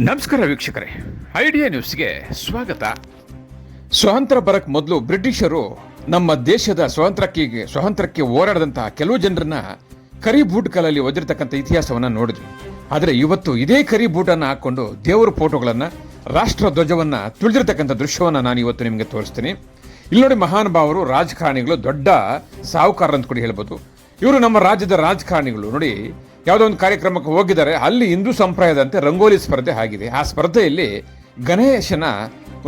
ನಮಸ್ಕಾರ ವೀಕ್ಷಕರೇ. ಐಡಿಯಾ ನ್ಯೂಸ್ಗೆ ಸ್ವಾಗತ. ಸ್ವಾತಂತ್ರ್ಯ ಬರಕ್ ಮೊದಲು ಬ್ರಿಟಿಷರು ನಮ್ಮ ದೇಶದ ಸ್ವಾತಂತ್ರ್ಯಕ್ಕೆ ಸ್ವಾತಂತ್ರ್ಯಕ್ಕೆ ಹೋರಾಡದಂತಹ ಕೆಲವು ಜನರನ್ನ ಕರಿ ಬೂಟ್ ಕಾಲಲ್ಲಿ ಒದಿರ್ತಕ್ಕಂಥ ಇತಿಹಾಸವನ್ನ ನೋಡಿದ್ವಿ. ಆದರೆ ಇವತ್ತು ಇದೇ ಕರಿ ಬೂಟನ್ನು ಹಾಕೊಂಡು ದೇವರ ಫೋಟೋಗಳನ್ನು ರಾಷ್ಟ್ರ ಧ್ವಜವನ್ನ ತುಳಿದಿರ್ತಕ್ಕಂಥ ದೃಶ್ಯವನ್ನ ನಾನು ಇವತ್ತು ನಿಮಗೆ ತೋರಿಸ್ತೀನಿ. ಇಲ್ಲಿ ನೋಡಿ ಮಹಾನುಭಾವರು, ರಾಜಕಾರಣಿಗಳು, ದೊಡ್ಡ ಸಾಹುಕಾರ ಅಂತ ಕೂಡ ಹೇಳ್ಬೋದು. ಇವರು ನಮ್ಮ ರಾಜ್ಯದ ರಾಜಕಾರಣಿಗಳು. ನೋಡಿ ಯಾವುದೋ ಒಂದು ಕಾರ್ಯಕ್ರಮಕ್ಕೆ ಹೋಗಿದ್ದಾರೆ, ಅಲ್ಲಿ ಹಿಂದೂ ಸಂಪ್ರದಾಯದಂತೆ ರಂಗೋಲಿ ಸ್ಪರ್ಧೆ ಆಗಿದೆ. ಆ ಸ್ಪರ್ಧೆಯಲ್ಲಿ ಗಣೇಶನ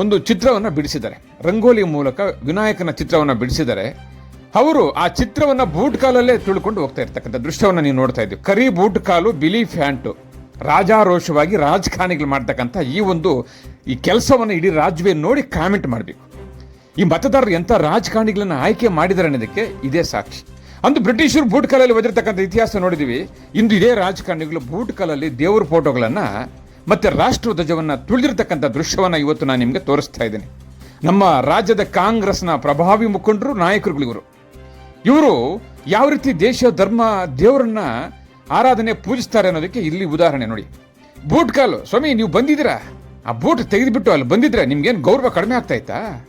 ಒಂದು ಚಿತ್ರವನ್ನು ಬಿಡಿಸಿದ್ದಾರೆ. ರಂಗೋಲಿ ಮೂಲಕ ವಿನಾಯಕನ ಚಿತ್ರವನ್ನು ಬಿಡಿಸಿದ್ದಾರೆ. ಅವರು ಆ ಚಿತ್ರವನ್ನು ಬೂಟ್ ಕಾಲಲ್ಲೇ ತುಳ್ಕೊಂಡು ಹೋಗ್ತಾ ಇರ್ತಕ್ಕಂಥ ದೃಶ್ಯವನ್ನು ನೀವು ನೋಡ್ತಾ ಇದ್ದೀವಿ. ಕರಿ ಬೂಟ್ ಕಾಲು ಬಿಲಿ ಫ್ಯಾಂಟು ರಾಜಾರೋಷವಾಗಿ ರಾಜಕಾರಣಿಗಳು ಮಾಡ್ತಕ್ಕಂಥ ಈ ಒಂದು ಈ ಕೆಲಸವನ್ನು ಇಡೀ ರಾಜ್ಯವೇ ನೋಡಿ ಕಾಮೆಂಟ್ ಮಾಡಬೇಕು. ಈ ಮತದಾರರು ಎಂಥ ರಾಜಕಾರಣಿಗಳನ್ನ ಆಯ್ಕೆ ಮಾಡಿದ್ದಾರೆ ಅನ್ನೋದಕ್ಕೆ ಇದೇ ಸಾಕ್ಷಿ. ಅಂದು ಬ್ರಿಟಿಷರು ಬೂಟ್ ಕಾಲಲ್ಲಿ ಒದಿರ್ತಕ್ಕಂಥ ಇತಿಹಾಸ ನೋಡಿದೀವಿ. ಇಂದು ಇದೇ ರಾಜಕಾರಣಿಗಳು ಬೂಟ್ ಕಾಲಲ್ಲಿ ದೇವರ ಫೋಟೋಗಳನ್ನ ಮತ್ತೆ ರಾಷ್ಟ್ರ ಧ್ವಜವನ್ನು ತುಳಿದಿರ್ತಕ್ಕಂಥ ದೃಶ್ಯವನ್ನು ಇವತ್ತು ನಾನು ನಿಮಗೆ ತೋರಿಸ್ತಾ ಇದ್ದೀನಿ. ನಮ್ಮ ರಾಜ್ಯದ ಕಾಂಗ್ರೆಸ್ನ ಪ್ರಭಾವಿ ಮುಖಂಡರು, ನಾಯಕರುಗಳು ಇವರು. ಇವರು ಯಾವ ರೀತಿ ದೇಶ, ಧರ್ಮ, ದೇವರನ್ನ ಆರಾಧನೆ ಪೂಜಿಸ್ತಾರೆ ಅನ್ನೋದಕ್ಕೆ ಇಲ್ಲಿ ಉದಾಹರಣೆ ನೋಡಿ. ಬೂಟ್ ಕಾಲು ಸ್ವಾಮಿ ನೀವು ಬಂದಿದ್ದೀರಾ? ಆ ಬೂಟ್ ತೆಗೆದುಬಿಟ್ಟು ಅಲ್ಲಿ ಬಂದಿದ್ರೆ ನಿಮ್ಗೇನು ಗೌರವ ಕಡಿಮೆ ಆಗ್ತಾ ಇತ್ತಾ?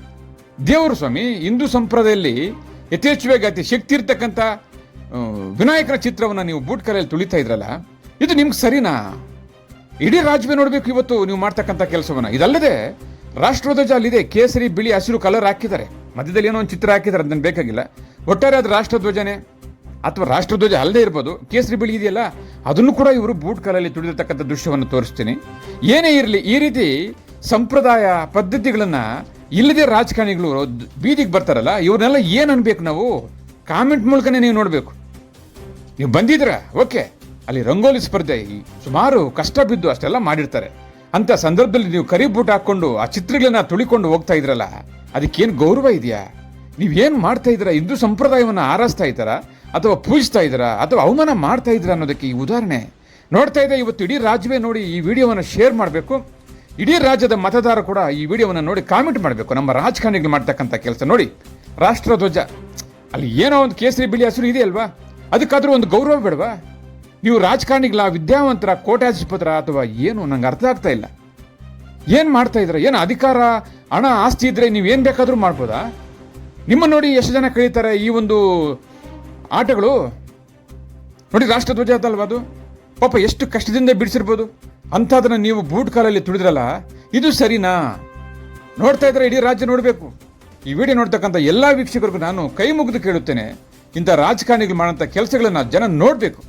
ದೇವರು ಸ್ವಾಮಿ, ಹಿಂದೂ ಸಂಪ್ರದಾಯದಲ್ಲಿ ಯಥೇಚ್ಛವಾಗಿ ಅತಿ ಶಕ್ತಿ ಇರ್ತಕ್ಕಂಥ ವಿನಾಯಕನ ಚಿತ್ರವನ್ನು ನೀವು ಬೂಟ್ ಕಲೆಯಲ್ಲಿ ತುಳಿತಾ ಇದ್ರಲ್ಲ, ಇದು ನಿಮ್ಗೆ ಸರಿನಾ? ಇಡೀ ರಾಜ್ಯವೇ ನೋಡಬೇಕು ಇವತ್ತು ನೀವು ಮಾಡ್ತಕ್ಕಂಥ ಕೆಲಸವನ್ನು. ಇದಲ್ಲದೆ ರಾಷ್ಟ್ರಧ್ವಜ ಅಲ್ಲಿದೆ, ಕೇಸರಿ, ಬಿಳಿ, ಹಸಿರು ಕಲರ್ ಹಾಕಿದ್ದಾರೆ. ಮಧ್ಯದಲ್ಲಿ ಏನೋ ಒಂದು ಚಿತ್ರ ಹಾಕಿದ್ದಾರೆ ಅದನ್ನು ಬೇಕಾಗಿಲ್ಲ. ಒಟ್ಟಾರೆ ಅದು ರಾಷ್ಟ್ರಧ್ವಜನೇ ಅಥವಾ ರಾಷ್ಟ್ರಧ್ವಜ ಅಲ್ಲದೆ ಇರ್ಬೋದು, ಕೇಸರಿ, ಬಿಳಿ ಇದೆಯಲ್ಲ, ಅದನ್ನು ಕೂಡ ಇವರು ಬೂಟ್ ಕಲೆಯಲ್ಲಿ ತುಳಿದಿರ್ತಕ್ಕಂಥ ದೃಶ್ಯವನ್ನು ತೋರಿಸ್ತೀನಿ. ಏನೇ ಇರಲಿ, ಈ ರೀತಿ ಸಂಪ್ರದಾಯ ಪದ್ಧತಿಗಳನ್ನ ಇಲ್ಲದೆ ರಾಜಕಾರಣಿಗಳು ಬೀದಿಗೆ ಬರ್ತಾರಲ್ಲ, ಇವ್ರನ್ನೆಲ್ಲ ಏನು ಅನ್ಬೇಕು ನಾವು? ಕಾಮೆಂಟ್ ಮೂಲಕನೇ ನೀವು ನೋಡಬೇಕು. ನೀವು ಬಂದಿದ್ದೀರಾ? ಓಕೆ ಅಲ್ಲಿ ರಂಗೋಲಿ ಸ್ಪರ್ಧೆ ಸುಮಾರು ಕಷ್ಟ ಬಿದ್ದು ಅಷ್ಟೆಲ್ಲ ಮಾಡಿರ್ತಾರೆ. ಅಂತ ಸಂದರ್ಭದಲ್ಲಿ ನೀವು ಕರಿ ಬೂಟ್ ಹಾಕೊಂಡು ಆ ಚಿತ್ರಗಳನ್ನ ತುಳಿಕೊಂಡು ಹೋಗ್ತಾ ಇದ್ರಲ್ಲ, ಅದಕ್ಕೇನು ಗೌರವ ಇದೆಯಾ? ನೀವೇನು ಮಾಡ್ತಾ ಇದ್ದೀರಾ? ಹಿಂದೂ ಸಂಪ್ರದಾಯವನ್ನು ಆರಾಸ್ತಾ ಇದ್ದಾರಾ? ಅಥವಾ ಪೂಜಿಸ್ತಾ ಇದ್ದೀರಾ? ಅಥವಾ ಅವಮಾನ ಮಾಡ್ತಾ ಇದ್ದೀರಾ ಅನ್ನೋದಕ್ಕೆ ಈ ಉದಾಹರಣೆ. ನೋಡ್ತಾ ಇದೆ ಇವತ್ತು ಇಡೀ ರಾಜ್ಯವೇ ನೋಡಿ ಈ ವಿಡಿಯೋವನ್ನು ಶೇರ್ ಮಾಡಬೇಕು. ಇಡೀ ರಾಜ್ಯದ ಮತದಾರ ಕೂಡ ಈ ವಿಡಿಯೋವನ್ನು ನೋಡಿ ಕಾಮೆಂಟ್ ಮಾಡಬೇಕು. ನಮ್ಮ ರಾಜಕಾರಣಿಗಳು ಮಾಡ್ತಕ್ಕಂಥ ಕೆಲಸ ನೋಡಿ. ರಾಷ್ಟ್ರಧ್ವಜ ಅಲ್ಲಿ ಏನೋ ಒಂದು ಕೇಸರಿ ಬಿಳಿ ಹಸಿರು ಇದೆಯಲ್ವಾ ಅದಕ್ಕಾದ್ರೂ ಒಂದು ಗೌರವ ಬೇಡವಾ? ನೀವು ರಾಜಕಾರಣಿಗಳ ವಿದ್ಯಾವಂತರ ಕೋಟ್ಯಾಧಿಪತರ ಅಥವಾ ಏನು ನಂಗೆ ಅರ್ಥ ಆಗ್ತಾ ಇಲ್ಲ. ಏನು ಮಾಡ್ತಾ ಇದ್ರ ಏನು ಅಧಿಕಾರ, ಹಣ, ಆಸ್ತಿ ಇದ್ರೆ ನೀವು ಏನು ಬೇಕಾದರೂ ಮಾಡ್ಬೋದಾ? ನಿಮ್ಮ ನೋಡಿ ಎಷ್ಟು ಜನ ಕಳೀತಾರೆ ಈ ಒಂದು ಆಟಗಳು? ನೋಡಿ ರಾಷ್ಟ್ರಧ್ವಜ ಅದಲ್ವಾ ಅದು? ಪಾಪ ಎಷ್ಟು ಕಷ್ಟದಿಂದ ಬಿಡಿಸಿರ್ಬೋದು. ಅಂಥದನ್ನ ನೀವು ಬೂಟ್ ಕಾಲಲ್ಲಿ ತುಳಿದ್ರಲ್ಲ, ಇದು ಸರಿನಾ? ನೋಡ್ತಾ ಇದ್ರೆ ಇಡೀ ರಾಜ್ಯ ನೋಡಬೇಕು. ಈ ವಿಡಿಯೋ ನೋಡ್ತಕ್ಕಂಥ ಎಲ್ಲ ವೀಕ್ಷಕರಿಗೂ ನಾನು ಕೈ ಮುಗಿದು ಕೇಳುತ್ತೇನೆ, ಇಂಥ ರಾಜಕಾರಣಿಗಳು ಮಾಡೋಂಥ ಕೆಲಸಗಳನ್ನು ಜನ ನೋಡಬೇಕು.